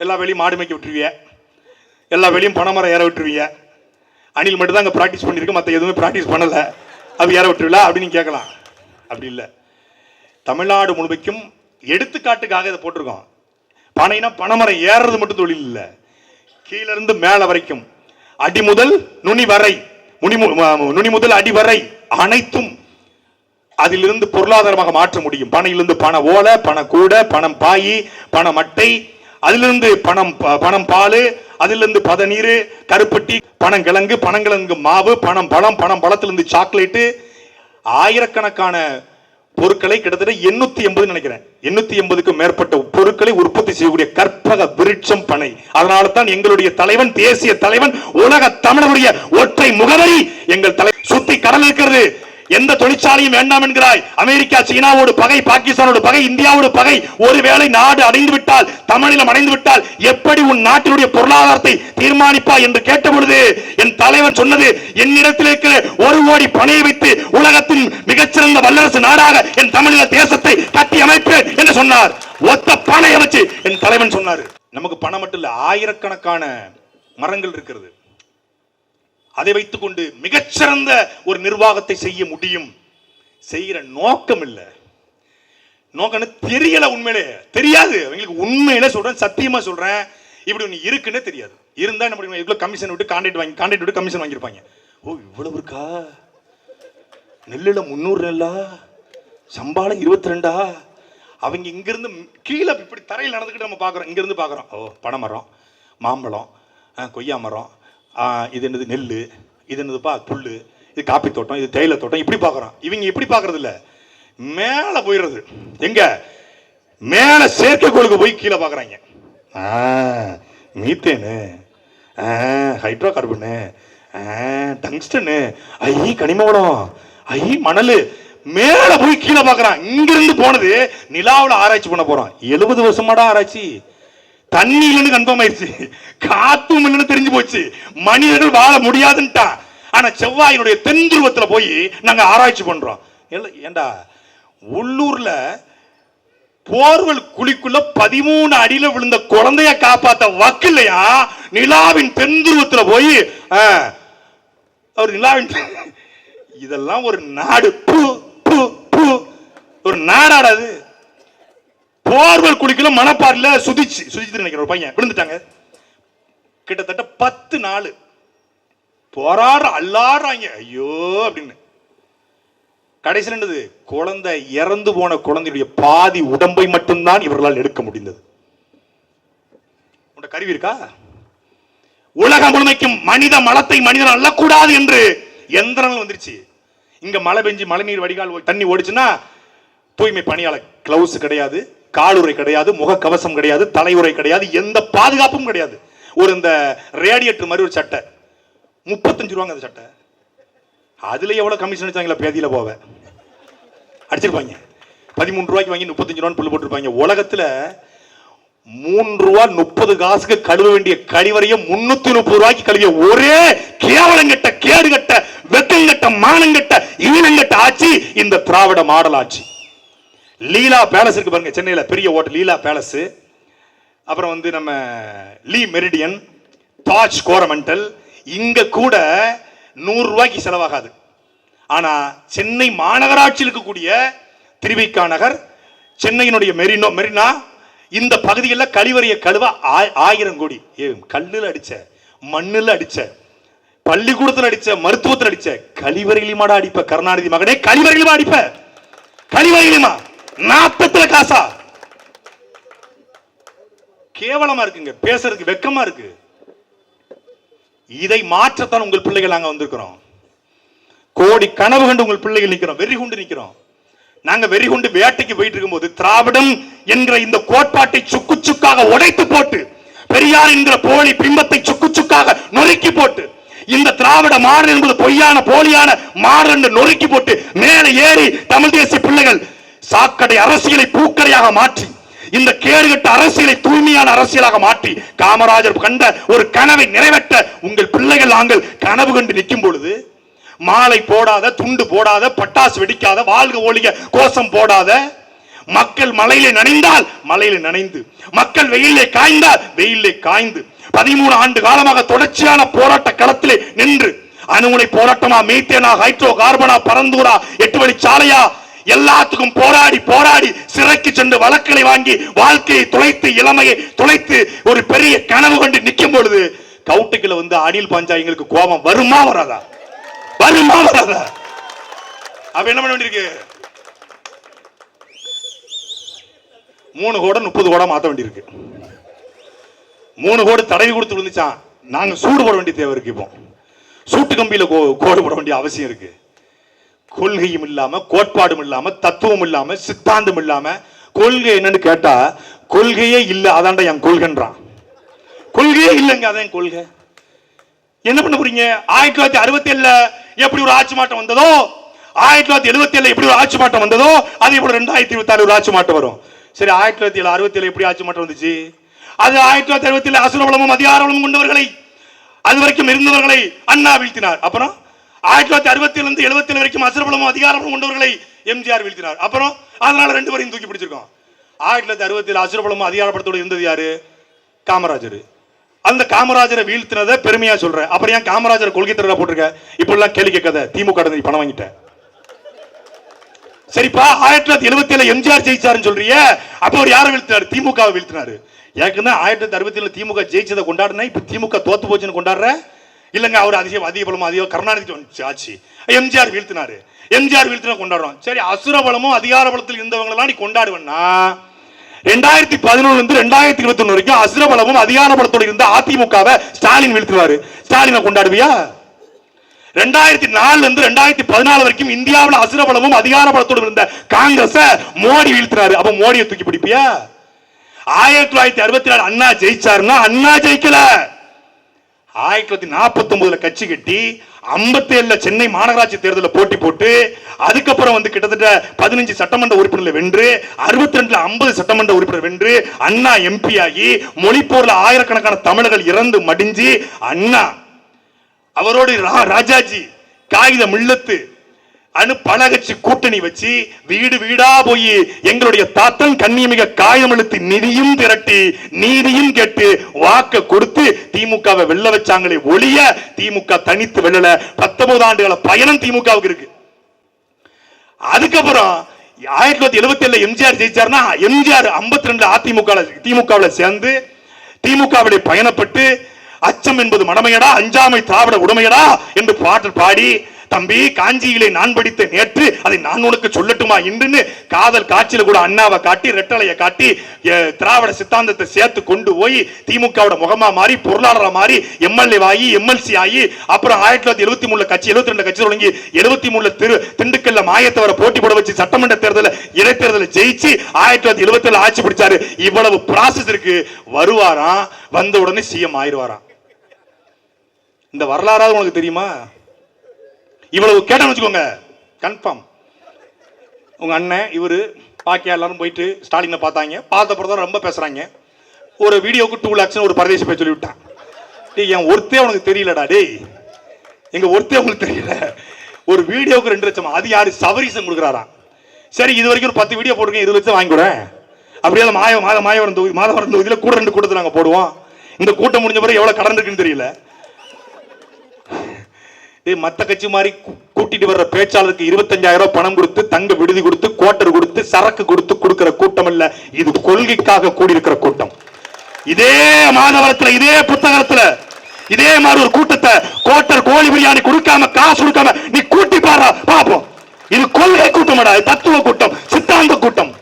எல்லா வேலையும் மாடு மேய்க்க விட்டுருவிய. எல்லா வேலையும் பனைமரம் ஏற விட்டுருவிய. அணில் மட்டும் தான் அங்கே ப்ராக்டிஸ் பண்ணியிருக்கு மற்ற எதுவுமே ப்ராக்டிஸ் பண்ணலை. அது ஏற விட்டுருவில அப்படின்னு கேட்கலாம். அப்படி இல்லை. தமிழ்நாடு முழுமைக்கும் எடுத்துக்காட்டுக்காக இதை போட்டிருக்கோம். பனைனா பனைமரம் ஏறுறது மட்டும் தொழில் இல்லை. கீழேருந்து மேலே வரைக்கும். அடி முதல் நுனி வரை. முனி மு- நுனி முதல் அடி வரை அனைத்தும் அதிலிருந்து பொருளாதாரமாக மாற்ற முடியும். பனையிலிருந்து பண ஓலை பண கூட பணம் பாயி பண மட்டை அதிலிருந்து பணம் பணம் பால் அதிலிருந்து பதநீர் கருப்பட்டி பனங்கிழங்கு பனங்கிழங்கு மாவு பணம் பழம் பணம் பழத்திலிருந்து சாக்லேட்டு. ஆயிரக்கணக்கான பொருட்களை கிட்டத்தட்ட எண்ணூத்தி எண்பது நினைக்கிறேன். எண்ணூத்தி எண்பதுக்கும் மேற்பட்ட பொருட்களை உற்பத்தி செய்யக்கூடிய கற்பக விருட்சம் பனை. அதனால தான் எங்களுடைய தலைவன் தேசிய தலைவன் உலக தமிழருடைய ஒற்றை முகவரி எங்கள் தலை சுத்தி கடல் இருக்கிறது. எந்த தொழிற்சாலையும் வேண்டாம் என்கிறாய். அமெரிக்கா சீனாவோடு பகை பாகிஸ்தானோடு பகை இந்தியாவோடு பகை. ஒருவேளை நாடு அடைந்து விட்டால் தமிழிலம் அடைந்து விட்டால் எப்படி உன் நாட்டினுடைய பொருளாதாரத்தை தீர்மானிப்பா என்று கேட்ட பொழுது என் தலைவன் சொன்னது என்னிடத்தில் இருக்கிற ஒரு கோடி பணையை வைத்து உலகத்தின் மிகச்சிறந்த வல்லரசு நாடாக என் தமிழக தேசத்தை கட்டி அமைப்பேன் என்று சொன்னார். ஒத்த பணையை வச்சு என் தலைவன் சொன்னார். நமக்கு பணம் மட்டும் இல்ல ஆயிரக்கணக்கான மரங்கள் இருக்கிறது. அதை வைத்துக்கொண்டு மிகச்சிறந்த ஒரு நிர்வாகத்தை செய்ய முடியும். செய்கிற நோக்கம் இல்லை நோக்கம் தெரியல உண்மையிலே. தெரியாது. அவங்களுக்கு உண்மையில சொல்றேன் சத்தியமா சொல்றேன். இப்படி ஒன்று இருக்குன்னு தெரியாது. இருந்தா என்ன பண்ணுவாங்க இவ்வளவு கமிஷன் விட்டு கான்ட்ராக்ட் வாங்கி கான்ட்ராக்ட் விட்டு கமிஷன் வாங்கியிருப்பாங்க. ஓ இவ்வளவு இருக்கா? நெல்லுல முந்நூறு நெல்லா சம்பாளம் இருபத்தி ரெண்டா அவங்க இங்கிருந்து கீழே இப்படி தரையில் நடந்துக்கிட்டு நம்ம பார்க்குறோம். இங்கிருந்து பார்க்குறோம். ஓ பனைமரம் மாம்பழம் கொய்யா மரம் இது என்னது நெல் இது என்னதுப்பா புல் இது காப்பி தோட்டம் இது தேயிலை தோட்டம் இப்படி பார்க்குறோம் இவங்க இப்படி பார்க்கறது மேலே போயிடுறது. எங்கே? மேலே செயற்கைக்கோளுக்கு போய் கீழே பார்க்குறாங்க. மீத்தேனு ஹைட்ரோ கார்பனு டங்ஸ்டனு ஐ கனிம வளம் ஐ மணல். மேலே போய் கீழே பார்க்குறான். இங்கிருந்து போனது நிலாவில் ஆராய்ச்சி பண்ண போகிறான் எழுபது வருஷமாடா ஆராய்ச்சி. தண்ணி இல்லைன்னு கன்ஃபார்ம் ஆயிடுச்சு. காத்தும் இல்லைன்னு தெரிஞ்சு போச்சு. மனிதர்கள் வாழ முடியாதுன்ட்டா. ஆனா செவ்வாயினுடைய தென் துருவத்துல போய் நாங்க ஆராய்ச்சி பண்றோம். இல்ல ஏண்டா? உள்ளூர்ல போர்வல் குழிக்குள்ள பதிமூணு அடியில விழுந்த குழந்தைய காப்பாத்த வக்கில்லையா நிலாவின் தென்துருவத்துல போய் அவர் நிலாவின் இதெல்லாம் ஒரு நாடு. பு, ஒரு நாடாடாது போர்வல் குழிக்குள்ள மணப்பாறையில சுதிச்சு சுதிச்சு நினைக்கிற ஒரு பையன். விழுந்துட்டாங்க. கிட்டத்தட்ட பத்து நாள். போராடுற அல்லாடுறாங்க. ஐயோ அப்படின்னு. கடைசியில் என்னது? குழந்தை இறந்து போன குழந்தையுடைய பாதி உடம்பை மட்டும்தான் இவர்களால் எடுக்க முடிந்தது. உன்ட கருவி இருக்கா? உலகம் முழுமைக்கும் மனித மலத்தை மனிதன் அல்லக்கூடாது என்று எந்திரங்கள் வந்துருச்சு. இங்க மழை பெஞ்சு மழை நீர் வடிகால் தண்ணி ஓடிச்சுன்னா தூய்மை பணியாளர் கிளவுஸ் கிடையாது. காலுரை கிடையாது முகக்கவசம் கிடையாது தலையுறை கிடையாது எந்த பாதுகாப்பும் கிடையாது. ஒரு இந்த ரேடியேட்டர் மாதிரி ஒரு சட்டை. முப்பத்தஞ்சு ரூபாங்க அந்த சட்டை. அதுல எவ்வளோ கமிஷன் அடிச்சாங்களா பேதியில் போவ? அடிச்சிருப்பாங்க. பதிமூணு ரூபாய்க்கு வாங்கி முப்பத்தஞ்சு ரூபான்னு புல் போட்டிருப்பாங்க. உலகத்தில் மூன்று ரூபா முப்பது காசுக்கு கழுவ வேண்டிய கழிவறைய முன்னூத்தி முப்பது ரூபாய்க்கு கழுவிய ஒரே கேவலங்கட்ட கேடுகட்ட வெக்கங்கட்ட மானங்கட்ட ஈனங்கட்ட ஆட்சி இந்த திராவிட மாடல் ஆட்சி. லீலா பேலஸ் இருக்கு பாருங்க சென்னையில் பெரிய ஹோட்டல் லீலா பேலஸ். அப்புறம் வந்து நம்ம லீ மெரிடியன் தாஜ் கோரமெண்டல். இங்க கூட நூறு ரூபாய்க்கு செலவாகாது. ஆனா சென்னை மாநகராட்சியில் இருக்கக்கூடிய திருவிக்கா நகர் சென்னையினுடைய மெரினோ மெரினா இந்த பகுதிகளில் கழிவறைய கழுவ ஆயிரம் கோடி. ஏ கல்லில் அடிச்ச மண்ணில் அடிச்ச பள்ளிக்கூடத்தில் அடிச்ச மருத்துவத்தில் அடிச்ச கழிவறையிலுமாடா அடிப்ப கருணாநிதி மகனே கழிவறையிலுமா அடிப்ப? கழிவறையிலுமா? நாற்பத்துல காசா? கேவலமா இருக்குங்க. பேசுறதுக்கு வெக்கமா இருக்கு. இதை மாற்றத்தான் உங்கள் பிள்ளைகள் நாங்க வந்திருக்கிறோம். கோடி கனவு கண்டு உங்கள் பிள்ளைகள் நிக்கிறோம் வெறி கொண்டு நிக்கிறோம் நாங்க வெறி கொண்டு வேட்டைக்கு போயிட்டு இருக்கும்போது திராவிடம் என்கிற இந்த கோட்பாட்டை சுக்கு சுக்காக உடைத்து போட்டு பெரியார் என்கிற போலி பிம்பத்தை சுக்கு சுக்காக நொறுக்கி போட்டு இந்த திராவிட மாடல் என்பது பொய்யான போலியான மாடல் என்று நொறுக்கி போட்டு மேலே ஏறி தமிழ் தேசிய பிள்ளைகள் சாக்கடை அரசியலை பூக்கடையாக மாற்றி இந்த கேடுகட்ட அரசியலை தூய்மையான அரசியலாக மாற்றி காமராஜர் கண்ட ஒரு கனவை நிறைவேற்ற உங்கள் பிள்ளைகள் நாங்கள் கனவு கண்டு நிற்கும் பொழுது மாலை போடாத துண்டு போடாத பட்டாசு வெடிக்காத வாழ்க ஒழிக கோஷம் போடாத மக்கள் மலையிலே நனைந்தால் மலையிலே நனைந்து மக்கள் வெயிலே காய்ந்தால் வெயிலே காய்ந்து பதிமூணு ஆண்டு காலமாக தொடர்ச்சியான போராட்ட களத்திலே நின்று அணுகுனை போராட்டமா மீத்தேனா ஹைட்ரோ கார்பனா பரந்தூரா எட்டு வழி சாலையா எல்லாத்துக்கும் போராடி போராடி சிறைக்கு சென்று வழக்குகளை வாங்கி வாழ்க்கையை துளைத்து இளமையை துளைத்து ஒரு பெரிய கனவு கொண்டு நிற்கும் பொழுது கவுட்டுக்குள்ள வந்து அணில் பாஞ்சா எங்களுக்கு கோபம் வருமா வராதா? வருமா வராதா? அப்ப என்ன பண்ண வேண்டியிருக்கு? மூணு கோடை முப்பது கோடம் மாத்த வேண்டியிருக்கு. மூணு கோடு தடவி கொடுத்து விழுந்துச்சான். நாங்க சூடு போட வேண்டிய தேவை இருக்கு இப்போ. சூட்டு கம்பியில கோ- கோடு போட வேண்டிய அவசியம் இருக்கு. கொள்கையும் இல்லாம கோட்பாடும் இல்லாம தத்துவம் இல்லாம சித்தாந்தம் இல்லாம கொள்கை என்னன்னு கேட்டா கொள்கையே இல்ல அதான்டா என் கொள்கைன்றான். கொள்கையே இல்லைங்க அதான் கொள்கை. என்ன பண்ண போறீங்க? ஆயிரத்தி தொள்ளாயிரத்தி அறுபத்தி ஏழுல எப்படி ஒரு ஆட்சி மாற்றம் வந்ததோ ஆயிரத்தி தொள்ளாயிரத்தி எழுபத்தி ஏழுல எப்படி ஒரு ஆட்சி மாற்றம் வந்ததோ அதே போல ரெண்டாயிரத்தி இருபத்தி ஆறு ஒரு ஆட்சி மாற்றம் வரும். சரி ஆயிரத்தி தொள்ளாயிரத்தி ஏழு அறுபத்தி ஏழு எப்படி ஆட்சி மாற்றம் வந்துச்சு? அது ஆயிரத்தி தொள்ளாயிரத்தி அறுபத்தி ஏழு அசுரவளமும் அதிகாரவளமும் கொண்டவர்களை அது வரைக்கும் இருந்தவர்களை அண்ணா வீழ்த்தினார். அப்புறம்? ஆயிரத்தி தொள்ளாயிரத்தி அறுபத்தில இருந்து எழுபத்தி வரைக்கும் அசுரபலமும் அதிகாரமும் கொண்டவர்களை எம்ஜிஆர் வீழ்த்தினார். அப்புறம் அதனால ரெண்டு பேரையும் தூக்கி பிடிச்சிருக்கோம். ஆயிரத்தி தொள்ளாயிரத்தி அறுபத்தில ஏழு அசுரபலமும் அதிகாரப்படத்தோடு இருந்தது யாரு? காமராஜர். அந்த காமராஜரை வீழ்த்தினதை பெருமையா சொல்றேன். அப்புறம் ஏன் காமராஜர் கொள்கை தர போட்டிருக்க? இப்படிலாம் கேள்வி கேட்காத திமுக கடந்து நீ பணம் வாங்கிட்டேன் சரிப்பா ஆயிரத்தி தொள்ளாயிரத்தி எழுபத்தி ஏழு எம்ஜிஆர் ஜெயிச்சாருன்னு சொல்றிய அப்ப அவர் யாரை வீழ்த்தினாரு? திமுகவை வீழ்த்தினாரு. ஏற்கனவே ஆயிரத்தி தொள்ளாயிரத்தி அறுபத்தி ஏழு திமுக ஜெயிச்சதை கொண்டாடுனா இப்ப திமுக தோத்து போச்சுன்னு கொண்டாடுற இல்லைங்க அவர் அதிக அதிக பலமும் அதிக கருணாநிதி ஆச்சு. ஆட்சி எம்ஜிஆர் வீழ்த்தினாரு. எம்ஜிஆர் வீழ்த்தினா கொண்டாடுறோம். சரி அசுர பலமும் அதிகார பலத்தில் இருந்தவங்களெல்லாம் நீ கொண்டாடுவேன்னா ரெண்டாயிரத்தி பதினொன்னுல இருந்து ரெண்டாயிரத்தி இருபத்தி ஒண்ணு வரைக்கும் அசுர பலமும் அதிகார பலத்தோடு இருந்த அதிமுகவை ஸ்டாலின் வீழ்த்துவாரு ஸ்டாலினை கொண்டாடுவியா? ரெண்டாயிரத்தி நாலுல இருந்து ரெண்டாயிரத்தி பதினாலு வரைக்கும் இந்தியாவில் அசுர பலமும் அதிகார பலத்தோடு இருந்த காங்கிரஸ மோடி வீழ்த்தினாரு. அப்ப மோடியை தூக்கி பிடிப்பியா? ஆயிரத்தி தொள்ளாயிரத்தி அறுபத்தி நாலு அண்ணா ஜெயிச்சாருன்னா அண்ணா ஜெயிக்கல. ஆயிரத்தி தொள்ளாயிரத்தி நாற்பத்தி ஒன்பதுல கட்சி கட்டி ஐம்பத்தி ஏழுல சென்னை மாநகராட்சி தேர்தலில் போட்டி போட்டு அதுக்கப்புறம் வந்து கிட்டத்தட்ட பதினஞ்சு சட்டமன்ற உறுப்பினர்களை வென்று அறுபத்தி ரெண்டுல ஐம்பது சட்டமன்ற உறுப்பினர் வென்று அண்ணா எம்பி ஆகி மொழிப்போர்ல ஆயிரக்கணக்கான தமிழர்கள் இறந்து மடிஞ்சு அண்ணா அவரோடு ரா- ராஜாஜி காகித மில்லத்து அனு கூட்டணி வச்சு வீடு வீடா போய் எங்களுடைய தாத்தன் கண்ணியமிக காயமெழுத்து நிதியும் திரட்டி நீதியும் கேட்டு வாக்க கொடுத்து திமுகவை வெல்ல வச்சாங்களே ஒளிய திமுக தனித்து வெல்லல. பத்தொன்பது ஆண்டுகள பயணம் திமுகவுக்கு இருக்கு. அதுக்கப்புறம் ஆயிரத்தி தொள்ளாயிரத்தி எழுபத்தி ஏழுல எம்ஜிஆர் ஜெயிச்சாருன்னா எம்ஜிஆர் ஐம்பத்தி ரெண்டு அதிமுக திமுகவில் சேர்ந்து திமுகவிலே பயணப்பட்டு அச்சம் என்பது மடமையடா அஞ்சாமை திராவிட உடமையடா என்று பாடல் பாடி தம்பி காஞ்சியிலே நான் படித்த நேற்று அதை நான் உனக்கு சொல்லட்டுமா? இன்றுன்னு காதல் காட்சியில் கூட அண்ணாவை காட்டி ரெட்டலையை காட்டி திராவிட சித்தாந்தத்தை சேர்த்து கொண்டு போய் திமுகவோட முகமா மாறி பொருளாளராக மாறி எம்எல்ஏ ஆகி எம்எல்சி ஆகி அப்புறம் ஆயிரத்தி தொள்ளாயிரத்தி எழுபத்தி மூணுல கட்சி எழுபத்தி ரெண்டு கட்சி தொடங்கி எழுபத்தி மூணுல திரு திண்டுக்கல்ல மாயத்தவரை போட்டி போட வச்சு சட்டமன்ற தேர்தலில் இடைத்தேர்தலில் ஜெயிச்சு ஆயிரத்தி தொள்ளாயிரத்தி எழுபத்தி ஏழு ஆட்சி பிடிச்சாரு. இவ்வளவு ப்ராசஸ் இருக்கு. வருவாராம் வந்த உடனே சிஎம் ஆயிடுவாராம் இந்த வரலாறாவது உனக்கு தெரியுமா? இவ்வளவு கேட்டேன்னு வச்சுக்கோங்க. கன்ஃபார்ம் உங்க அண்ணன் இவரு பாக்கியா எல்லாரும் போயிட்டு ஸ்டாலினை பார்த்தாங்க. பார்த்த தான் ரொம்ப பேசுறாங்க. ஒரு வீடியோவுக்கு டூ லேக்ஸ் ஒரு பரதேசி போய் சொல்லிவிட்டான். டேய் என் ஒருத்தே உனக்கு தெரியலடா டேய். எங்க ஒருத்தே உங்களுக்கு தெரியல. ஒரு வீடியோவுக்கு ரெண்டு லட்சம்? அது யாரு? சவரிசம் கொடுக்குறாராம். சரி இது வரைக்கும் ஒரு பத்து வீடியோ போட்டுருக்கேன் இருபது லட்சம் வாங்கி அப்படியே மாய மாத மாயவரம் தொகுதி மாதவரம் தொகுதியில் கூட ரெண்டு கூட்டத்தில் நாங்கள் போடுவோம். இந்த கூட்டம் முடிஞ்ச பிறகு எவ்வளோ கடன் இருக்குன்னு தெரியல. டேய் மத்த கட்சி மாதிரி கூட்டிட்டு வர்ற பேச்சாளருக்கு இருபத்தஞ்சாயிரம் ரூபாய் பணம் கொடுத்து தங்க விடுதி கொடுத்து கோட்டர் கொடுத்து சரக்கு கொடுத்து கொடுக்கிற கூட்டம் இல்ல. இது கொள்கைக்காக கூடியிருக்கிற கூட்டம். இதே மாதவரத்துல இதே புத்தகத்துல இதே மாதிரி ஒரு கூட்டத்தை கோட்டர் கோழி பிரியாணி கொடுக்காம காசு கொடுக்காம நீ கூட்டி பாரு பாப்போம். இது கொள்கை கூட்டமாடா இது தத்துவ கூட்டம் சித்தாந்த கூட்டம்.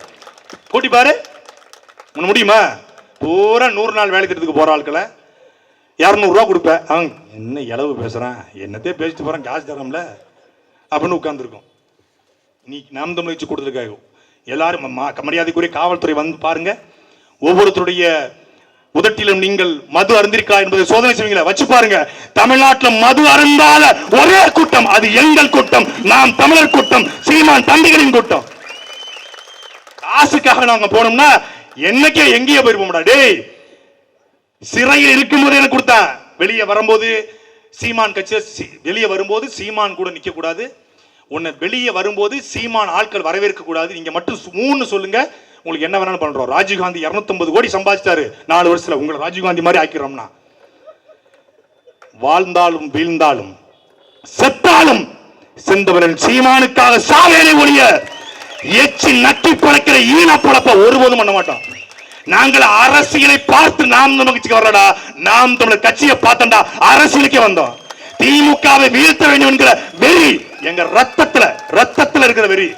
கூட்டி பாரு. முடியுமா? பூரா நூறு நாள் வேலை திட்டத்துக்கு போற ஆட்களை. இரநூறுவா கொடுப்பேன். அவன் என்ன இளவு பேசுகிறேன் என்னத்தையே பேசிட்டு போகிறேன் காசு தரோம்ல அப்படின்னு உட்காந்துருக்கோம் நீ நாம் தமிழ் வச்சு கொடுத்துருக்காங்க எல்லாரும் மரியாதைக்குரிய காவல்துறை வந்து பாருங்க. ஒவ்வொருத்தருடைய உதட்டிலும் நீங்கள் மது அருந்திருக்கா என்பதை சோதனை செய்வீங்களா? வச்சு பாருங்க. தமிழ்நாட்டில் மது அருந்தாத ஒரே கூட்டம் அது எங்கள் கூட்டம் நாம் தமிழர் கூட்டம் சீமான் தம்பிகளின் கூட்டம். காசுக்காக நாங்க போனோம்னா என்னைக்கே எங்கேயோ போயிருப்போம்டா. டேய் சிறையில் இருக்கும்போது எனக்கு கொடுத்தா. வெளியே வரும்போது சீமான் கட்சி வெளியே வரும்போது சீமான் கூட நிக்க கூடாது. உன்னை வெளியே வரும்போது சீமான் ஆட்கள் வரவேற்க கூடாது. நீங்க மட்டும் மூணு சொல்லுங்க. உங்களுக்கு என்ன வேணாலும் பண்றோம். ராஜீவ்காந்தி 250 கோடி சம்பாதிச்சிட்டாரு. நாலு வருஷத்துல உங்களை ராஜீவ்காந்தி மாதிரி ஆக்கிறோம்னா வாழ்ந்தாலும் வீழ்ந்தாலும் செத்தாலும் செந்தவரன் சீமானுக்காக சாவேனை ஒழிய எச்சி நட்டி பழக்கிற ஈன பழப்ப ஒருபோதும் பண்ண மாட்டோம். நாங்கள் அரசியலை பார்த்து நாம் நமக்கு வரடா நாம் தமிழர் கட்சியை பார்த்தண்டா அரசியலுக்கே வந்தோம். திமுகவை வீழ்த்த வேண்டும் என்கிற வெறி எங்க ரத்தத்துல ரத்தத்துல இருக்கிற வெறி.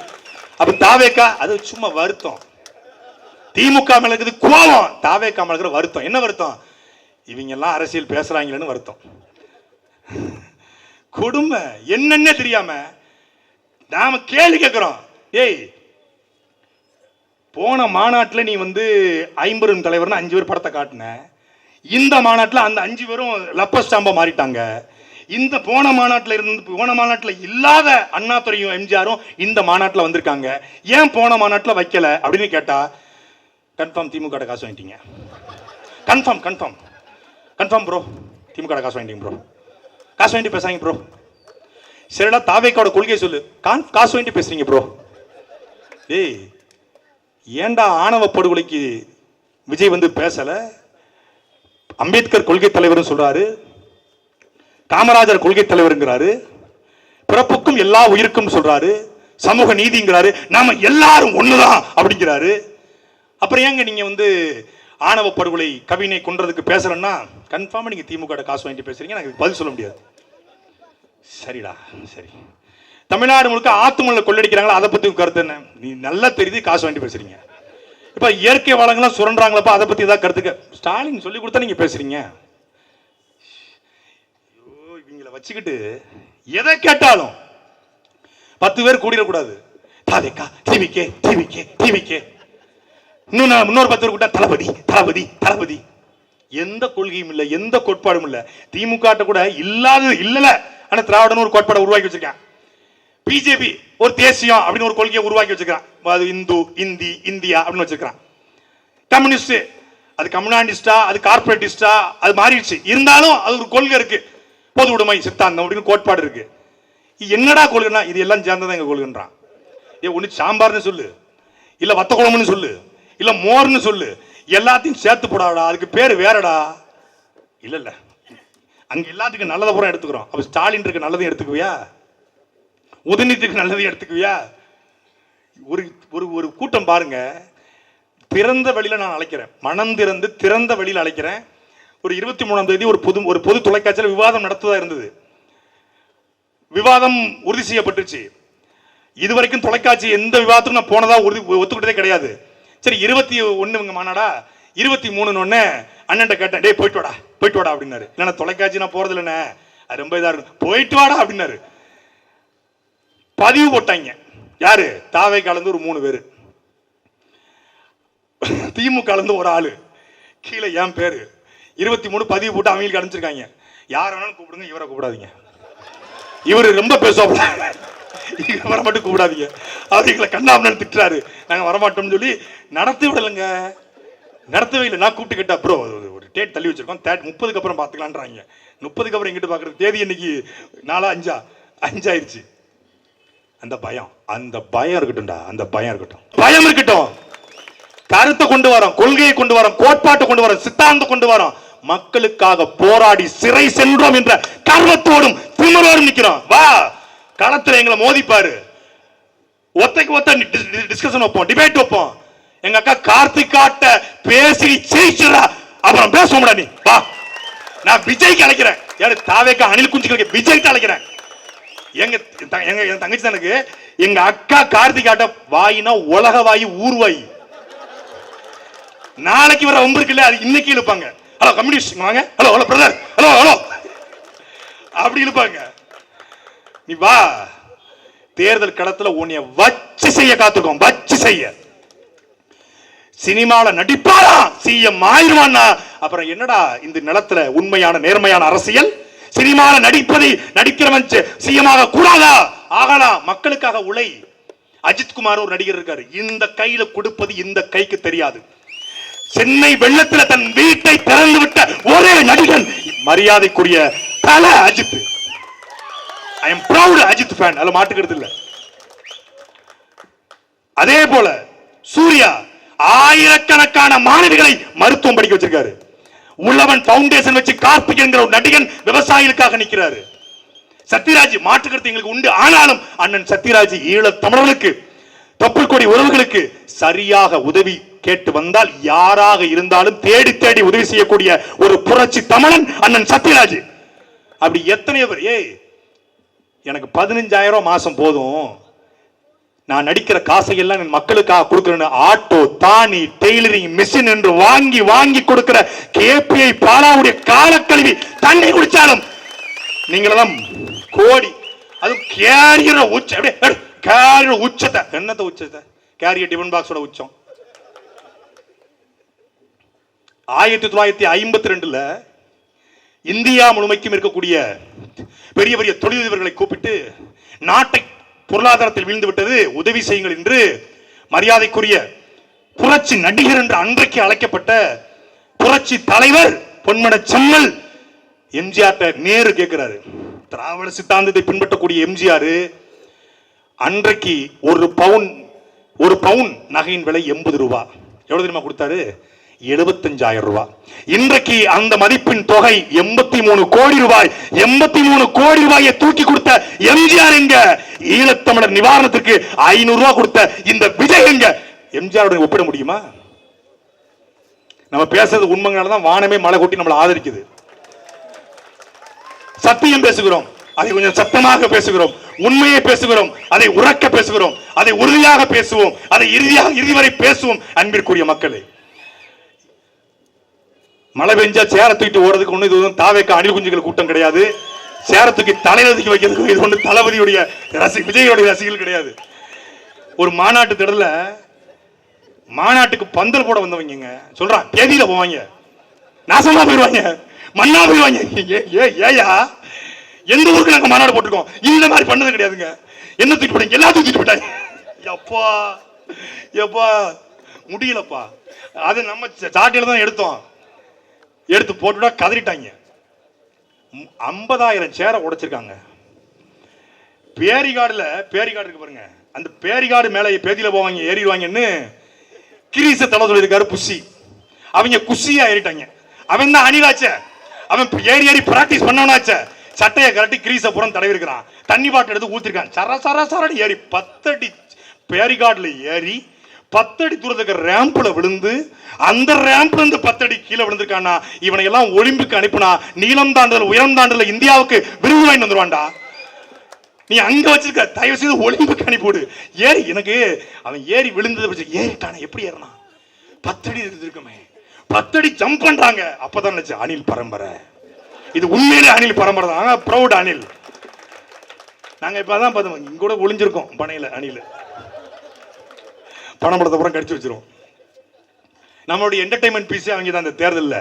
அப்ப தாவேக்கா அது சும்மா வருத்தம். திமுக மேல இருக்குது கோபம். தாவேக்கா மேல இருக்கிற வருத்தம். என்ன வருத்தம்? இவங்க எல்லாம் அரசியல் பேசுறாங்களேன்னு வருத்தம். கொடுமை. என்னன்னே தெரியாம நாம கேள்வி கேட்கிறோம் ஏய் போன மாநாட்டில் நீ வந்து ஐம்பெரும் தலைவர்னு அஞ்சு பேர் படத்தை காட்டின. இந்த மாநாட்டில் அந்த அஞ்சு பேரும் லப்ப ஸ்டாம்பாக மாறிட்டாங்க. இந்த போன மாநாட்டில் இருந்து போன மாநாட்டில் இல்லாத அண்ணாதுரையும் எம்ஜிஆரும் இந்த மாநாட்டில் வந்திருக்காங்க. ஏன் போன மாநாட்டில் வைக்கல அப்படின்னு கேட்டால் கன்ஃபார்ம் திமுக காசு வாங்கிட்டீங்க. Confirm confirm. Confirm bro. திமுக காசு வாங்கிட்டீங்க ப்ரோ. காசு வாங்கிட்டு பேசாங்க ப்ரோ. சரிடா தாவேக்காவோட கொள்கையை சொல்லு. கான் காசு வாங்கிட்டு பேசுறீங்க ப்ரோ. ஏய் ஏன்டா ஆணவ படுகொலைக்கு விஜய் வந்து பேசலை? அம்பேத்கர் கொள்கை தலைவர்னு சொல்கிறாரு காமராஜர் கொள்கை தலைவருங்கிறாரு. பிறப்புக்கும் எல்லா உயிருக்கும் சொல்கிறாரு சமூக நீதிங்கிறாரு. நாம எல்லாரும் ஒன்று தான் அப்படிங்கிறாரு. அப்புறம் ஏங்க நீங்கள் வந்து ஆணவ படுகொலை கவினை கொன்றதுக்கு பேசுறேன்னா கன்ஃபார்மாக நீங்கள் திமுக காசு வாங்கிட்டு பேசுறீங்க. எனக்கு பதில் சொல்ல முடியாது. சரிடா சரி. தமிழ்நாடு முழுக்க ஆத்துமல்ல கொள்ளடிக்கிறாங்களா? அதை பத்தி கருத்து என்ன? நீ நல்லா தெரியுது காசு வாங்கி பேசுறீங்க. இப்ப இயற்கை வளங்கள்லாம் சுரண்டாங்களப்பா அதை பத்தி தான் கருத்துக்க. ஸ்டாலின் சொல்லி கொடுத்தா நீங்க பேசுறீங்க. ஐயோ இவங்கள வச்சுக்கிட்டு எதை கேட்டாலும் பத்து பேர் கூடிடக்கூடாது தாவேக்கா டிவிக்கே டிவிக்கே டிவிக்கே இன்னும் நான் இன்னொரு பத்து பேர் கூட்டா தளபதி தளபதி தளபதி. எந்த கொள்கையும் இல்லை எந்த கோட்பாடும் இல்லை. திமுக கூட இல்லாதது இல்லல ஆனா திராவிடன்னு ஒரு கோட்பாடை உருவாக்கி வச்சிருக்கேன். பிஜேபி ஒரு தேசியம் அப்படின்னு ஒரு கொள்கையை உருவாக்கி வச்சிருக்கான் அது இந்து இந்தி இந்தியா அப்படின்னு வச்சிருக்கான் கம்யூனிஸ்ட் அது கம்யூனாண்டிஸ்டா அது கார்பரேட்டிஸ்டா அது மாறிடுச்சு. இருந்தாலும் அது ஒரு கொள்கை இருக்கு. பொது உடைமை சித்தாந்தம் அப்படின்னு கோட்பாடு இருக்கு. என்னடா கொள்கைனா இது எல்லாம் சேர்ந்ததான் எங்க கொள்கைன்றான். ஏ ஒன்று சாம்பார்னு சொல்லு. இல்லை வத்த குழம்புன்னு சொல்லு. இல்லை மோர்னு சொல்லு. எல்லாத்தையும் சேர்த்து போடாடா அதுக்கு பேர் வேறடா. இல்லை இல்லை. அங்கே எல்லாத்துக்கும் நல்லதை பூரா எடுத்துக்கிறோம். அப்போ ஸ்டாலின் இருக்கு நல்லதையும் எடுத்துக்குவியா? உதயநிதிக்கு நல்லதையும் எடுத்துக்குவியா? ஒரு ஒரு ஒரு கூட்டம் பாருங்க. திறந்த வழியில நான் அழைக்கிறேன். மனம் திறந்து திறந்த வழியில் அழைக்கிறேன். ஒரு இருபத்தி மூணாம் தேதி ஒரு பொது ஒரு பொது தொலைக்காட்சியில் விவாதம் நடத்துவதாக இருந்தது. விவாதம் உறுதி செய்யப்பட்டுச்சு இதுவரைக்கும் தொலைக்காட்சி எந்த விவாதத்துக்கும் நான் போனதா உறுதி ஒத்துக்கிட்டதே கிடையாது. சரி இருபத்தி ஒன்றுங்க மாநாடா? இருபத்தி மூணுன்னு ஒன்று அண்ணன்ட்ட கேட்டேன். டேய் போயிட்டு வாடா போயிட்டு வாடா அப்படின்னாரு. இல்லைண்ணா தொலைக்காட்சி நான் போகிறது இல்லைண்ணே அது ரொம்ப இதாக இருக்கும் போயிட்டு வாடா அப்படின்னாரு. பதிவு போட்டாங்க. யாரு? தாவை கலந்து ஒரு மூணு பேரு. திமுக கலந்து ஒரு ஆளு. கீழே என் பேரு. இருபத்தி மூணு பதிவு போட்டு அவங்களுக்கு அனுப்பிச்சிருக்காங்க. யார் வேணாலும் கூப்பிடுங்க இவரை கூப்பிடாதீங்க. இவர் ரொம்ப பேசுவாப்ல இவரை மட்டும் கூப்பிடாதீங்க. அவர் எங்களை கண்ணாமனு திட்டுறாரு. நாங்க வரமாட்டோம்னு சொல்லி நடத்தி விடலைங்க. நடத்தவே இல்லை. நான் கூப்பிட்டு கேட்டா ப்ரோ ஒரு டேட் தள்ளி வச்சிருக்கோம். தேட் முப்பதுக்கு அப்புறம் பார்த்துக்கலான்றாங்க. முப்பதுக்கு அப்புறம் எங்கிட்டு பார்க்குறது? தேதி இன்னைக்கு நாலா அஞ்சா? அஞ்சாயிருச்சு. அந்த பயம். அந்த பயம் இருக்கட்டும்டா. அந்த பயம் இருக்கட்டும். பயம் இருக்கட்டும். கருத்தை கொண்டு வரோம் கொள்கையை கொண்டு வரோம் கோட்பாட்டை கொண்டு வரோம் சித்தாந்தம் கொண்டு வரோம். மக்களுக்காக போராடி சிறை சென்றோம் என்ற கர்வத்தோடும் திமிரோடும் நிக்கிறோம். வா. களத்துல எங்களை மோதிப்பாரு ஒத்தைக்கு ஒத்த டிஸ்கஷன் வைப்போம் டிபேட் வைப்போம். எங்க அக்கா கார்த்திகாட்ட பேசி ஜெயிச்சுடா அப்புறம் பேசுவோம்டா நீ. வா. நான் விஜய்க்கு அழைக்கிறேன். யாரு தாவேக்கா அனில் குஞ்சுக்கு விஜய்க்கு அழைக்கிறேன். எங்க த- எங்க என் தங்கச்சி தான் எனக்கு. எங்க அக்கா கார்த்திகாட்ட வாயினா உலக வாயி ஊர்வாயி. நாளைக்கு வர ஒம்பு இருக்குல்ல அது இன்னைக்கு இழுப்பாங்க. ஹலோ கம்யூனிஸ்ட் வாங்க. Hello hello brother hello hello. அப்படி இழுப்பாங்க. நீ வா. தேர்தல் களத்துல உன்னைய வச்சு செய்ய காத்துக்கோம் வச்சு செய்ய. சினிமால நடிப்பாரா சிஎம் ஆயிருவான்னா. அப்புறம் என்னடா இந்த நிலத்துல உண்மையான நேர்மையான அரசியல்? சினிமால நடிப்பதை நடிக்கிறவன் சீயமாக கூடாதா? ஆகலாம் மக்களுக்காக உழை. அஜித் குமார் ஒரு நடிகர் இருக்காரு. இந்த கையில கொடுப்பது இந்த கைக்கு தெரியாது. சென்னை வெள்ளத்துல தன் வீட்டை திறந்து விட்ட ஒரே நடிகன் மரியாதைக்குரிய தல Ajith. I am proud Ajith fan அதுல மாட்டுக்கிறது இல்ல. அதே போல சூர்யா ஆயிரக்கணக்கான மாணவிகளை மருத்துவம் படிக்க வச்சிருக்காரு. உள்ளவன் பவுண்டேஷன் வச்சு கார்த்திக் என்கிற ஒரு நடிகன் விவசாயிகளுக்காக நிற்கிறாரு. சத்யராஜ் மாற்று எங்களுக்கு உண்டு. ஆனாலும் அண்ணன் சத்யராஜ் ஈழத் தமிழர்களுக்கு தொப்புள் கொடி உறவுகளுக்கு சரியாக உதவி கேட்டு வந்தால் யாராக இருந்தாலும் தேடி தேடி உதவி செய்யக்கூடிய ஒரு புரட்சி தமிழன் அண்ணன் சத்யராஜ். அப்படி எத்தனை பேர் ஏய் எனக்கு பதினஞ்சாயிரம் மாசம் போதும். நான் நடிக்கிற காசை எல்லாம் என் மக்களுக்காக கொடுக்கிறேன்னு ஆட்டோ தானி டெய்லரிங் மிஷின் என்று வாங்கி வாங்கி கொடுக்கிற கேபிஐ பாலாவுடைய காலக்கழிவு தண்ணி குடிச்சாலும் நீங்களெல்லாம் கோடி. அது கேரியர உச்ச அப்படியே கேரியர் உச்சத்தை. என்னத்த உச்சத்தை? கேரியர் டிபன் பாக்ஸோட உச்சம். ஆயிரத்தி தொள்ளாயிரத்தி ஐம்பத்தி ரெண்டுல இந்தியா முழுமைக்கும் இருக்கக்கூடிய பெரிய பெரிய தொழிலதிபர்களை கூப்பிட்டு நாட்டை பொருளாதாரத்தில் வீழ்ந்து விட்டது உதவி செய்யுங்கள் என்று மரியாதைக்குரிய புரட்சி நடிகர் என்று அன்றைக்கு அழைக்கப்பட்ட புரட்சி தலைவர் பொன்மன செம்மல் எம்ஜிஆர் நேரு கேட்கிறாரு. திராவிட சித்தாந்தத்தை பின்பற்றக்கூடிய எம்ஜிஆர் அன்றைக்கு ஒரு பவுன் ஒரு பவுன் நகையின் விலை எண்பது ரூபாய் எவ்வளவு தெரியுமா கொடுத்தாரு? எழுபத்தஞ்சாயிரம் ரூபாய் இன்றைக்கு அந்த மதிப்பின் தொகை எண்பத்தி மூணு கோடி ரூபாய். எண்பத்தி மூணு கோடி ரூபாயை தூக்கி கொடுத்த எம்ஜிஆர் எங்க? ஈழத்தமிழர் நிவாரணத்திற்கு ஐநூறு ரூபாய் கொடுத்த இந்த விஜய் எங்க? எம்ஜிஆர் ஒப்பிட முடியுமா? நம்ம பேசுறது உண்மைனால தான் வானமே மழை கொட்டி நம்மளை ஆதரிக்குது. சத்தியம் பேசுகிறோம். அதை கொஞ்சம் சத்தமாக பேசுகிறோம். உண்மையை பேசுகிறோம். அதை உறக்க பேசுகிறோம். அதை உறுதியாக பேசுவோம். அதை இறுதியாக இறுதி வரை பேசுவோம். அன்பிற்குரிய மக்களே. மழை பெஞ்சா சேர தூக்கிட்டு ஓடுறதுக்கு ஒண்ணு இது ஒன்றும் தாவேக்க அணில் குஞ்சுகள் கூட்டம் கிடையாது. சேர தூக்கி தலையில தூக்கி வைக்கிறதுக்கு இது ஒண்ணு தளபதியுடைய ரசி விஜயோடைய ரசிகள் கிடையாது. ஒரு மாநாட்டு திடல மாநாட்டுக்கு பந்தல் போட வந்தவங்க சொல்றான் தேதியில போவாங்க. நாசமா போயிருவாங்க. மண்ணா போயிருவாங்க. ஏ ஏ ஏயா? எந்த ஊருக்கு நாங்க மாநாடு போட்டிருக்கோம்? இந்த மாதிரி பண்ணது கிடையாதுங்க. என்ன தூக்கி போட்டீங்க எல்லா தூக்கிட்டு போட்டாங்க எப்பா? எப்பா? முடியலப்பா. அது நம்ம சாட்டியில தான் எடுத்தோம். எடுத்து போட்டுட்டா கதறிட்டாங்க. ஐம்பதாயிரம் சேரை உடைச்சிருக்காங்க. பேரிகாடில் பேரிகாடு இருக்கு பாருங்க. அந்த பேரிகாடு மேலே பேதியில் போவாங்க ஏறிடுவாங்கன்னு கிரீச தலை சொல்லியிருக்காரு புஷி அவங்க குஷியா ஏறிட்டாங்க. அவன் தான் அணிலாச்ச? அவன் ஏறி ஏறி பிராக்டிஸ் பண்ணவனாச்ச? சட்டையை கரட்டி கிரீச புறம் தடவி இருக்கிறான். தண்ணி பாட்டில் எடுத்து ஊத்திருக்கான். சர சர சரடி ஏறி பத்தடி பேரிகாடில் ஏறி பத்தடி தூரத்துக்கு ரேம்ப்ல விழுந்து அந்த ரேம்ப்ல இருந்து பத்தடி கீழே விழுந்திருக்கானா இவனை எல்லாம் ஒலிம்பிக் அனுப்புனா நீளம் தாண்டுதல் உயரம் தாண்டுதல் இந்தியாவுக்கு விருது வாங்கி வந்துருவான்டா. நீ அங்க வச்சிருக்க தயவு செய்து ஒலிம்புக்கு அனுப்பிவிடு. ஏறி எனக்கு அவன் ஏறி விழுந்ததை வச்சு ஏறிட்டானே எப்படி ஏறினான் பத்தடி இருந்திருக்குமே பத்தடி ஜம்ப் பண்றாங்க. அப்பதான் நினைச்சு அணில் பரம்பரை. இது உண்மையிலே அணில் பரம்பரை தான். ப்ரௌட் அணில். நாங்க இப்பதான் பார்த்தோம் இங்க கூட ஒளிஞ்சிருக்கோம் பனையில அணில். பணம் படத்தை பூரா கடிச்சு வச்சிரும் நம்மளுடைய என்டர்டைன்மெண்ட் பீஸே அவங்க தான் அந்த தேர்தல்ல.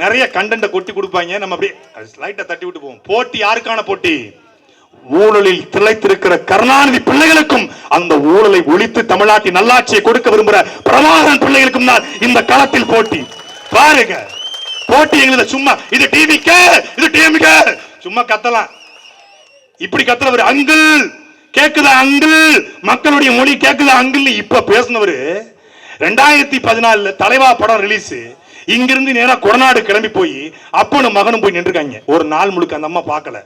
நிறைய கண்டென்ட்டை கொட்டி கொடுப்பாங்க. நம்ம அப்படியே லைட்டை தட்டி விட்டு போவோம். போட்டி யாருக்கான போட்டி? ஊழலில் திளைத்திருக்கிற கருணாநிதி பிள்ளைகளுக்கும் அந்த ஊழலை ஒழித்து தமிழ்நாட்டின் நல்லாட்சியை கொடுக்க விரும்புகிற பிரபாகரன் பிள்ளைகளுக்கும் தான் இந்த களத்தில் போட்டி. பாருங்க போட்டி எங்களை சும்மா இது டிவிக்கு இது டிஎம்கே சும்மா கத்தலாம். இப்படி கத்துறவர் அங்கிள். கேக்குதா அங்கிள் மக்களுடைய மொழி கேக்குதா அங்கிள் இப்ப பேசினவரு ரெண்டாயிரத்தி பதினாலுல தலைவா படம் ரிலீஸ் இங்கிருந்து நேரா கொடநாடு கிளம்பி போய் அப்பனும் மகனும் போய் நின்றுக்காங்க ஒரு நாள் முழுக்க அந்த அம்மா பார்க்கல.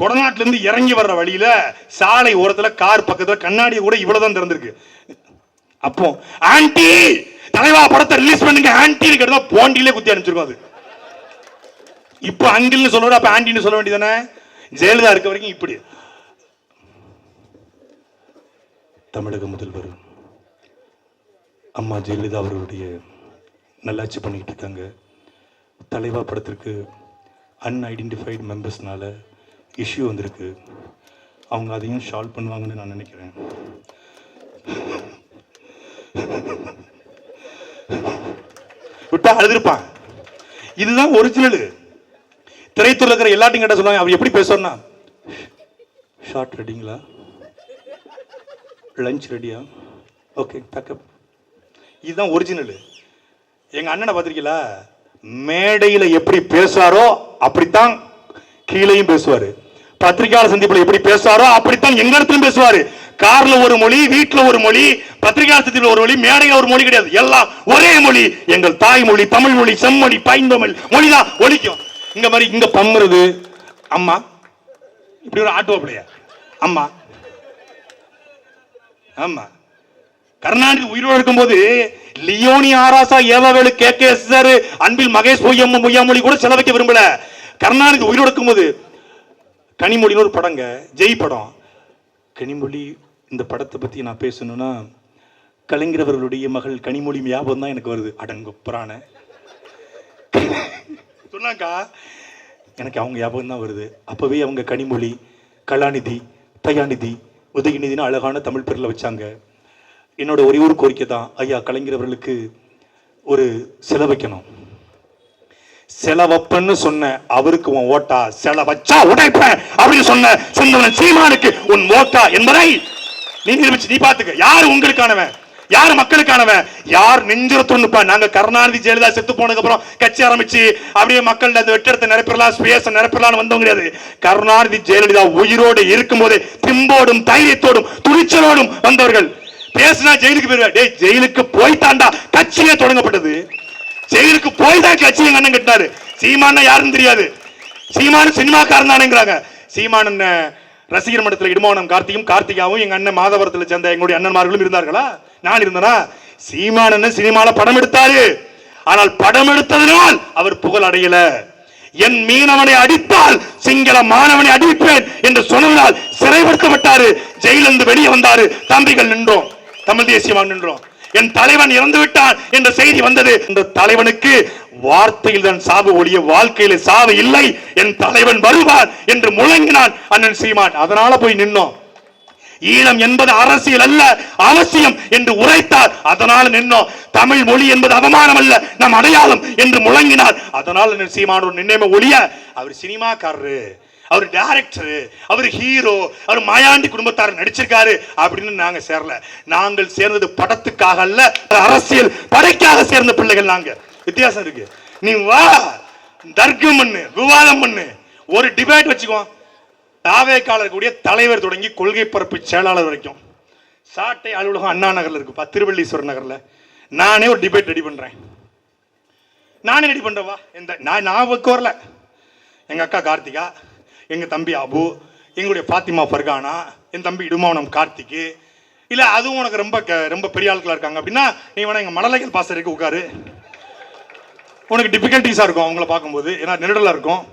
கொடநாட்டுல இருந்து இறங்கி வர்ற வழியில சாலை ஓரத்துல கார் பக்கத்துல கண்ணாடி கூட இவ்வளவுதான் திறந்திருக்கு. அப்போ ஆன்டி தலைவா படத்தை ரிலீஸ் பண்ணுங்க ஆன்டி கேட்டதா போண்டியிலே குத்தி அனுப்பிச்சிருக்கோம் அது. இப்போ அங்கிள்னு சொல்லுவாரு அப்ப ஆண்டின்னு சொல்ல வேண்டியதானே ஜெயலலிதா இருக்க வரைக்கும் இப்படி. தமிழக முதல்வர் அம்மா ஜெயலலிதா அவர்களுடைய நல்லாட்சி பண்ணிக்கிட்டு இருக்காங்க. தலைவா படத்திற்கு அன்ஐடென்டிஃபைடு மெம்பர்ஸ்னால இஷ்யூ வந்திருக்கு. அவங்க அதையும் சால்வ் பண்ணுவாங்கன்னு நான் நினைக்கிறேன். விட்டா அழுதுருப்பான் இதுதான் ஒரிஜினல் திரைத்துறையில் இருக்கிற எல்லாத்தையும் கேட்ட சொல்லுவாங்க அவர் எப்படி பேசுவார்னா? ஷார்ட் ரெடிங்களா லஞ்ச் ரெடியா ஓகே பேக்கப் இதுதான் ஒரிஜினல் எங்கள் அண்ணனை பார்த்துருக்கீங்களா? மேடையில் எப்படி பேசுவாரோ அப்படித்தான் கீழேயும் பேசுவார். பத்திரிகையாளர் சந்திப்பில் எப்படி பேசுவாரோ அப்படித்தான் எங்க இடத்துலையும் பேசுவார். கார்ல ஒரு மொழி வீட்டில் ஒரு மொழி பத்திரிகாசத்தில் ஒரு மொழி மேடையில் ஒரு மொழி கிடையாது. எல்லாம் ஒரே மொழி. எங்கள் தாய்மொழி தமிழ் மொழி செம்மொழி பைந்தமிழ் மொழிதான் ஒழிக்கும். இங்க மாதிரி இங்க பம்முறது. அம்மா இப்படி ஒரு ஆட்டோ பிள்ளையா அம்மா ஆமா. கருணாநிதி உயிரோடு இருக்கும்போது Leoni A Raja E V Velu K. K. Sir Anbil Mahesh பொய்யம்ம Poyyamozhi கூட செலவைக்க விரும்பல. கருணாநிதி உயிரோடு இருக்கும்போது கனிமொழின்னு ஒரு படங்க ஜெய் படம். கனிமொழி இந்த படத்தை பத்தி நான் பேசணும்னா கலைஞரவர்களுடைய மகள் கனிமொழி ஞாபகம் தான் எனக்கு வருது. அடங்கொப்பரான சொன்னாக்கா எனக்கு அவங்க ஞாபகம் தான் வருது. அப்பவே அவங்க கனிமொழி கலாநிதி தயாநிதி உதயநிதினு அழகான தமிழ் பேரில் வச்சாங்க. என்னோட ஒரே ஒரு கோரிக்கை தான் ஐயா கலைஞர் அவர்களுக்கு ஒரு சிலை வைக்கணும். சிலை வைப்பேன்னு சொன்ன அவருக்கு உன் ஓட்டா சிலை வச்சா உடைப்பேன் அப்படின்னு சொன்ன சொன்னவன் சீமானுக்கு உன் ஓட்டா என்பதை நீ நிரூபிச்சு நீ பாத்துக்க யாரு உங்களுக்கானவன்? யார் மக்களுக்கானவன்? யார் நெஞ்சுரத்துப்பா நாங்க கருணாநிதி ஜெயலலிதா செத்து போனதுக்கு அப்புறம் கட்சி ஆரம்பிச்சு அப்படியே மக்கள் அந்த வெற்றிடத்தை நிரப்பிடலாம் ஸ்பேஸ் நிரப்பிடலாம் வந்தோம் கிடையாது. கருணாநிதி ஜெயலலிதா உயிரோடு இருக்கும்போதே திம்போடும் தைரியத்தோடும் துணிச்சலோடும் வந்தவர்கள். பேசினா ஜெயிலுக்கு போயிருவா டேய் ஜெயிலுக்கு போய் தாண்டா கட்சியே தொடங்கப்பட்டது. ஜெயிலுக்கு போய் தான் கட்சியை எங்க அண்ணன் கட்டினாரு. சீமான யாருன்னு தெரியாது. சீமான சினிமாக்காரன் தானேங்கிறாங்க. சீமான் ரசிகர் மன்றத்தில் இடுமானம் கார்த்தியும் கார்த்திகாவும் எங்க அண்ணன் மாதவரத்தில் சேர்ந்த எங்களுடைய அண்ணன்மார்களும் இருந்தார்களா? நான் இருந்தனா சீமான் என்ன சினிமால படம் எடுத்தாரு. ஆனால் படம் எடுத்ததனால் அவர் புகழ் அடையல. என் மீனவனை அடித்தால் சிங்கள மாணவனை அடிப்பேன் என்று சொன்னதால் சிறைப்படுத்தப்பட்டாரு ஜெயிலிருந்து வெளியே வந்தாரு. தம்பிகள் நின்றோம். தமிழ் தேசியமாக நின்றோம். என் தலைவன் இறந்து விட்டான் என்ற செய்தி வந்தது. இந்த தலைவனுக்கு வார்த்தையில் தான் சாவு ஒழிய வாழ்க்கையில சாவு இல்லை. என் தலைவன் வருவான் என்று முழங்கினான் அண்ணன் சீமான். அதனால போய் நின்னோம். ஈழம் என்பது அரசியல் அல்ல அவசியம் என்று உரைத்தார். அதனால் நின்னோம் தமிழ் மொழி என்பது அவமானம் அல்ல நம் அடையாளம் என்று முழங்கினார். அதனால் அண்ணன் சீமான் நினைமை ஒழிய அவர் சினிமாக்காரரு அவர் டேரக்டர் அவர் ஹீரோ அவர் மாயாண்டி குடும்பத்தார் நடிச்சிருக்காரு அப்படின்னு நாங்க சேரல. நாங்கள் சேர்ந்தது படத்துக்காக அல்ல அரசியல் படைக்காக சேர்ந்த பிள்ளைகள் நாங்க. வித்தியாசம் இருக்கு. நீ வா தர்க்கம் பண்ணு விவாதம் பண்ணு. ஒரு டிபேட் வச்சுக்குவோம். தாவேக்காலர் கூடிய தலைவர் தொடங்கி கொள்கை பரப்பு செயலாளர் வரைக்கும். சாட்டை அலுவலகம் அண்ணா நகரில் இருக்குப்பா திருவள்ளீஸ்வரர் நகரில். நானே ஒரு டிபேட் ரெடி பண்ணுறேன் நானே ரெடி பண்ணுறவா இந்த நான் நான் வரல. எங்கள் அக்கா கார்த்திகா எங்கள் தம்பி அபு எங்களுடைய பாத்திமா ஃபர்கானா என் தம்பி இடுமாவனம் கார்த்திக்கு. இல்லை அதுவும் உனக்கு ரொம்ப க- ரொம்ப பெரிய ஆட்களாக இருக்காங்க. அப்படின்னா நீ வேணா எங்கள் மணலைகள் பாசருக்கு உட்காரு. உனக்கு டிஃபிகல்ட்டிஸாக இருக்கும் அவங்கள பார்க்கும்போது. ஏன்னா நெருடலாக இருக்கும்.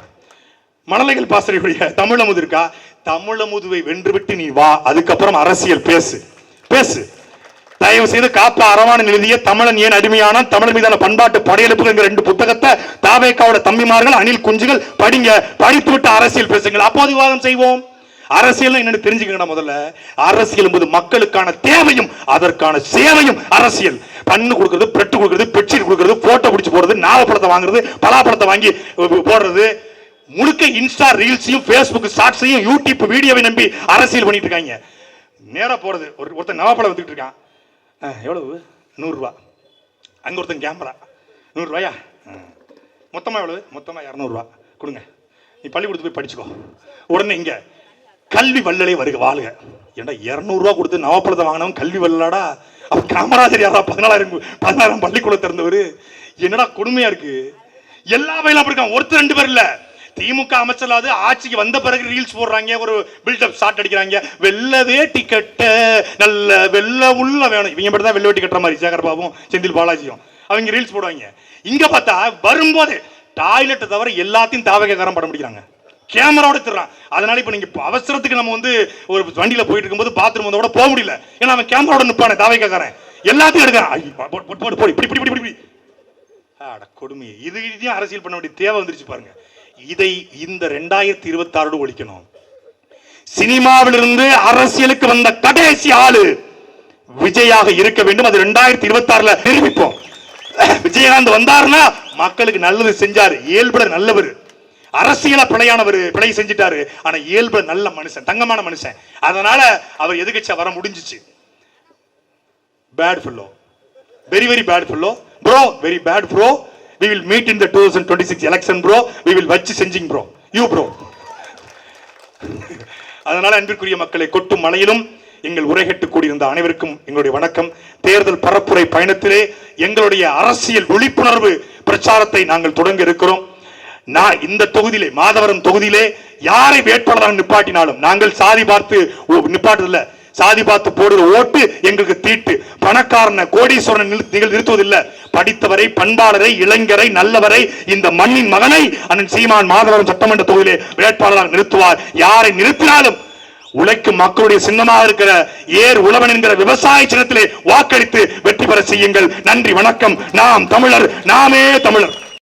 மணலைகள் பாசறையுடைய தமிழமுது இருக்கா தமிழமுதுவை வென்றுவிட்டு நீ வா அதுக்கப்புறம் அரசியல் பேசு. பேசு. தயவு செய்து காப்பா அரவாணன் எழுதிய தமிழன் ஏன் அடிமையான தமிழ் மீதான பண்பாட்டு படையெடுப்புகள் ரெண்டு புத்தகத்தை தாவேக்காவோட தம்பிமார்கள் அணில் குஞ்சுகள் படிங்க படித்து விட்டு அரசியல் பேசுங்கள். அப்போது விவாதம் செய்வோம். அரசியல் என்னன்னு தெரிஞ்சுக்கணும் முதல்ல. அரசியல் என்பது மக்களுக்கான தேவையும் அதற்கான சேவையும் அரசியல். பண்ணு கொடுக்கறது பெட்டு கொடுக்கறது பெட்ஷீட் கொடுக்கறது போட்டோ பிடிச்சி போடுறது நாவப்பழத்தை வாங்குறது பலாப்பழத்தை வாங்கி போடுறது முழுக்க இன்ஸ்டா ரீல்ஸையும் ஃபேஸ்புக் ஷார்ட்ஸையும் யூடியூப் வீடியோவை நம்பி அரசியல் பண்ணிட்டு இருக்காங்க. நேராக போகிறது ஒரு ஒருத்தன் நவாப்பழம் வித்துட்டு இருக்கான். ஆ, எவ்வளவு? நூறுரூவா. அங்கே ஒருத்தன் கேமரா. நூறுரூவாயா? மொத்தமாக எவ்வளவு? மொத்தமாக இரநூறுவா. கொடுங்க. நீ பள்ளிக்கூடத்துக்கு போய் படிச்சுக்கோ. உடனே இங்கே கல்வி வள்ளலை வருக வாழ்க. ஏன்டா இரநூறுவா கொடுத்து நவாப்பழத்தை வாங்கினவன் கல்வி வள்ளலாடா? அவன் காமராஜரியாரா பதினாலாயிரம் பதினாறாம் பள்ளிக்கூடம் திறந்தவர். என்னடா கொடுமையா இருக்கு? எல்லா வயலும் அப்படி இருக்கான். ஒருத்தர் ரெண்டு பேர் இல்லை. திமுக அமைச்சலாவது ஆட்சிக்கு வந்த பிறகு ரீல்ஸ் போடுறாங்க ஒரு பில்டப் ஷாட் அடிக்கிறாங்க. வெள்ளவே டிக்கெட்ட நல்ல வெள்ள உள்ள வேணும். இவங்க மட்டும் தான் வெள்ளவே வேட்டி கட்டுற மாதிரி சேகர் பாபும் செந்தில் பாலாஜியும். அவங்க ரீல்ஸ் போடுவாங்க. இங்க பார்த்தா வரும்போது டாய்லெட்டை தவிர எல்லாத்தையும் தாவகக்காரன் படம் பிடிக்கிறாங்க. கேமராவோட திருறான் அதனால இப்போ நீங்க அவசரத்துக்கு நம்ம வந்து ஒரு வண்டியில போயிட்டு இருக்கும்போது பாத்ரூம் வந்தா கூட போக முடியல. ஏன்னா அவன் கேமராவோட நிற்பானே தாவகக்காரன். எல்லாத்தையும் எடுக்கிறான். போடு, போடு, போடு, இப்படி இப்படி இப்படி இப்படி அட கொடுமை இது இதையும் அரசியல் பண்ண வேண்டிய தேவை வந்துருச்சு பாருங்க. இதை இந்த ரெண்டாயிரத்தி இருபத்தி ஆறோடு ஒழிக்கணும். சினிமாவிலிருந்து அரசியலுக்கு வந்த கடைசி ஆளு விஜயாக இருக்க வேண்டும். அது ரெண்டாயிரத்தி இருபத்தி ஆறுல நிரூபிப்போம். விஜயகாந்த் வந்தாருன்னா மக்களுக்கு நல்லது செஞ்சாரு. இயல்புல நல்லவர். அரசியல பிழையானவர் பிழை செஞ்சிட்டாரு. ஆனா இயல்புல நல்ல மனுஷன் தங்கமான மனுஷன். அதனால அவர் எதிர்கட்சியா வர முடிஞ்சிச்சு. பேட் ஃபுல்லோ புல்லோ bro very bad bro we will meet we will meet in the 2026 election bro. We will வச்சு செஞ்சிங் bro. You bro. அதனால அன்பிற்குரிய மக்களை கொட்டும் மலையிலும் எங்கள் உரைகட்டு கூடியிருந்த அனைவருக்கும் எங்களுடைய வணக்கம். தேர்தல் பரப்புரை பயணத்திலே எங்களுடைய அரசியல் விழிப்புணர்வு பிரச்சாரத்தை நாங்கள் தொடங்க இருக்கிறோம். நான் இந்த தொகுதியிலே மாதவரம் தொகுதியிலே யாரை வேட்பாளராக நிப்பாட்டினாலும் நாங்கள் சாதி பார்த்து ஓ- சாதி பார்த்து போடுற ஓட்டு எங்களுக்கு தீட்டு. பணக்காரன கோடீஸ்வரன் நீங்கள் நிறுத்துவதில்லை. படித்தவரை பண்பாளரை இளைஞரை நல்லவரை இந்த மண்ணின் மகனை அண்ணன் சீமான் மாதவரம் சட்டமன்ற தொகுதியிலே வேட்பாளராக நிறுத்துவார். யாரை நிறுத்தினாலும் உழைக்கும் மக்களுடைய சின்னமாக இருக்கிற ஏர் உழவன் என்கிற விவசாய சின்னத்திலே வாக்களித்து வெற்றி பெற செய்யுங்கள். நன்றி வணக்கம். நாம் தமிழர் நாமே தமிழர்.